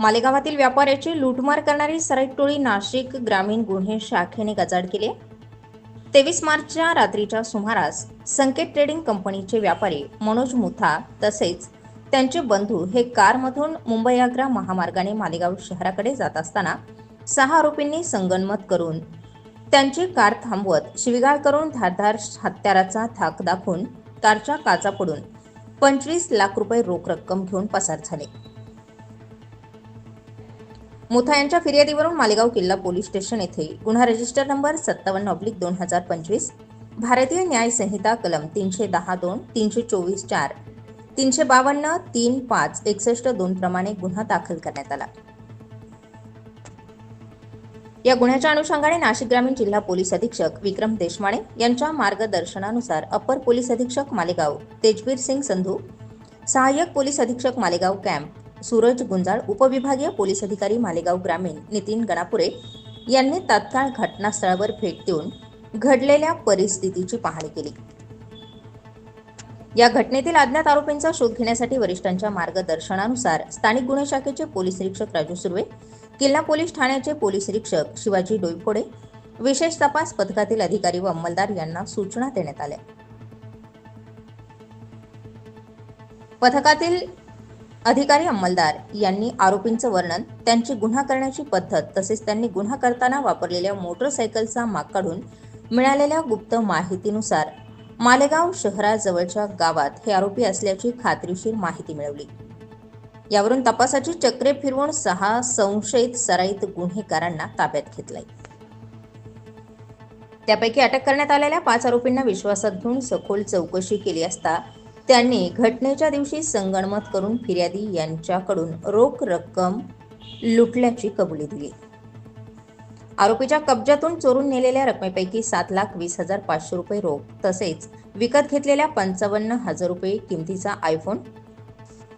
मालेगावातील व्यापाऱ्याची लूटमार करणारी सराईट टोळी नाशिक ग्रामीण गुन्हे शाखेने गजाड केली तेवीस मार्चच्या रात्रीच्या सुमारास संकेत ट्रेडिंग कंपनीचे व्यापारी मनोज मुथा तसेच त्यांचे बंधू हे कारमधून मुंबई आग्रा महामार्गाने मालेगाव शहराकडे जात असताना सहा आरोपींनी संगनमत करून त्यांची कार थांबवत शिवीगाळ करून धारधार हत्याराचा थाक दाखवून कारच्या काचा पडून पंचवीस लाख रुपये रोख रक्कम घेऊन पसार झाले. मुथा यांच्या फिर्यादीवरून मालेगाव किल्ला पोलीस स्टेशन येथे गुन्हा रजिस्टर नंबर सत्तावन्न ऑब्लिक दोन हजार पंचवीस भारतीय न्याय संहिता कलम तीनशे दहा दोन तीनशे चोवीस चार तीनशे बावन्न तीन पाच एकसष्ट दोन प्रमाणे गुन्हा दाखल करण्यात आला. या गुन्ह्याच्या अनुषंगाने नाशिक ग्रामीण जिल्हा पोलीस अधीक्षक विक्रम देशमाणे यांच्या मार्गदर्शनानुसार अपर पोलीस अधीक्षक मालेगाव तेजबीर सिंग संधू सहाय्यक पोलीस अधीक्षक मालेगाव कॅम्प सूरज गुंजाळ उपविभागीय पोलीस अधिकारी मालेगाव ग्रामीण नितीन गणापुरे यांनी तात्काळ घटनास्थळावर भेट देऊन घडलेल्या परिस्थितीची पाहणी केली. या घटनेतील अज्ञात आरोपींचा शोध घेण्यासाठी वरिष्ठांच्या मार्गदर्शनानुसार स्थानिक गुन्हे शाखेचे पोलीस निरीक्षक राजू सुर्वे किल्ला पोलीस ठाण्याचे पोलीस निरीक्षक शिवाजी डोईफोडे विशेष तपास पथकातील अधिकारी व अंमलदार यांना सूचना देण्यात आल्या. पथकातील अधिकारी अंमलदार यांनी आरोपींचं वर्णन त्यांची गुन्हा करण्याची पद्धत तसेच त्यांनी गुन्हा करताना वापरलेल्या मोटरसायकलचा माग काढून मिळालेल्या गुप्त माहितीनुसार मालेगाव शहराजवळच्या गावात हे आरोपी असल्याची खात्रीशीर माहिती मिळवली. यावरून तपासाची चक्रे फिरवून सहा संशयित सराईत गुन्हेगारांना ताब्यात घेतलंय. त्यापैकी अटक करण्यात आलेल्या पाच आरोपींना विश्वासात घेऊन सखोल चौकशी केली असता त्यांनी घटनेच्या दिवशी संगणमत करून फिर्यादी यांच्याकडून रोख रक्कम लुटल्याची कबुली दिली. आरोपीच्या कब्जातून चोरून नेलेल्या रकमेपैकी सात लाख वीस हजार पाचशे रुपये रोख तसेच विकत घेतलेल्या पंचावन्न हजार रुपये किमतीचा आयफोन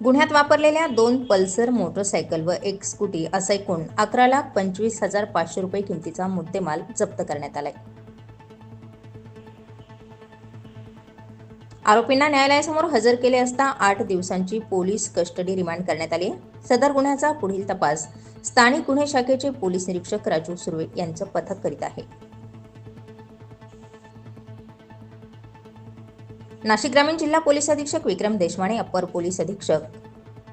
गुन्ह्यात वापरलेल्या दोन पल्सर मोटरसायकल व एक स्कूटी असा एकूण अकरा लाख पंचवीस हजार पाचशे रुपये किमतीचा मुद्देमाल जप्त करण्यात आलाय. आरोपींना न्यायालयासमोर हजर केले असता आठ दिवसांची पोलीस कस्टडी रिमांड करण्यात आली सदर गुन्ह्याचा पुढील तपास स्थानिक गुन्हे शाखेचे पोलीस निरीक्षक राजू सुर्वे यांचं पथक करीत आहे. नाशिक ग्रामीण जिल्हा पोलीस अधीक्षक विक्रम देशमाणे अप्पर पोलीस अधीक्षक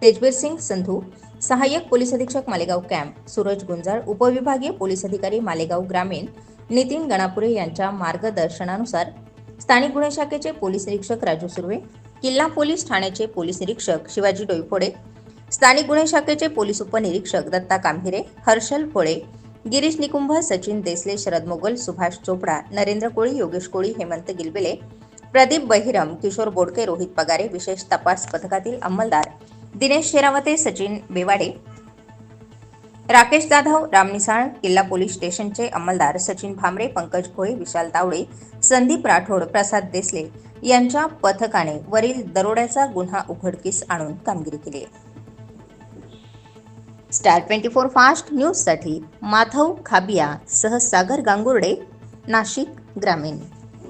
तेजबीर सिंग संधू सहाय्यक पोलीस अधीक्षक मालेगाव कॅम्प सूरज गुंजाळ उपविभागीय पोलीस अधिकारी मालेगाव ग्रामीण नितीन गणापुरे यांच्या मार्गदर्शनानुसार स्थानिक गुन्हे शाखेचे पोलीस निरीक्षक राजू सुर्वे किल्ला पोलीस ठाण्याचे पोलीस निरीक्षक शिवाजी डोईफोडे स्थानिक गुन्हे शाखेचे पोलीस उपनिरीक्षक दत्ता कामहिरे हर्षल फोळे गिरीश निकुंभ सचिन देसले शरद मोगल सुभाष चोपडा नरेंद्र कोळी योगेश कोळी हेमंत गिलबिले प्रदीप बहिरम किशोर बोडके रोहित पगारे विशेष तपास पथकातील अंमलदार दिनेश शेरावते सचिन बेवाडे राकेश जाधव रामनिसाळ किल्ला पोलीस स्टेशनचे अंमलदार सचिन भामरे पंकज भोळे विशाल तावडे संदीप राठोड प्रसाद देसले यांच्या पथकाने वरील दरोड्याचा गुन्हा उघडकीस आणून कामगिरी केली. स्टार ट्वेंटी फोर फास्ट न्यूजसाठी माधव खाबिया सह सागर गांगुर्डे नाशिक ग्रामीण.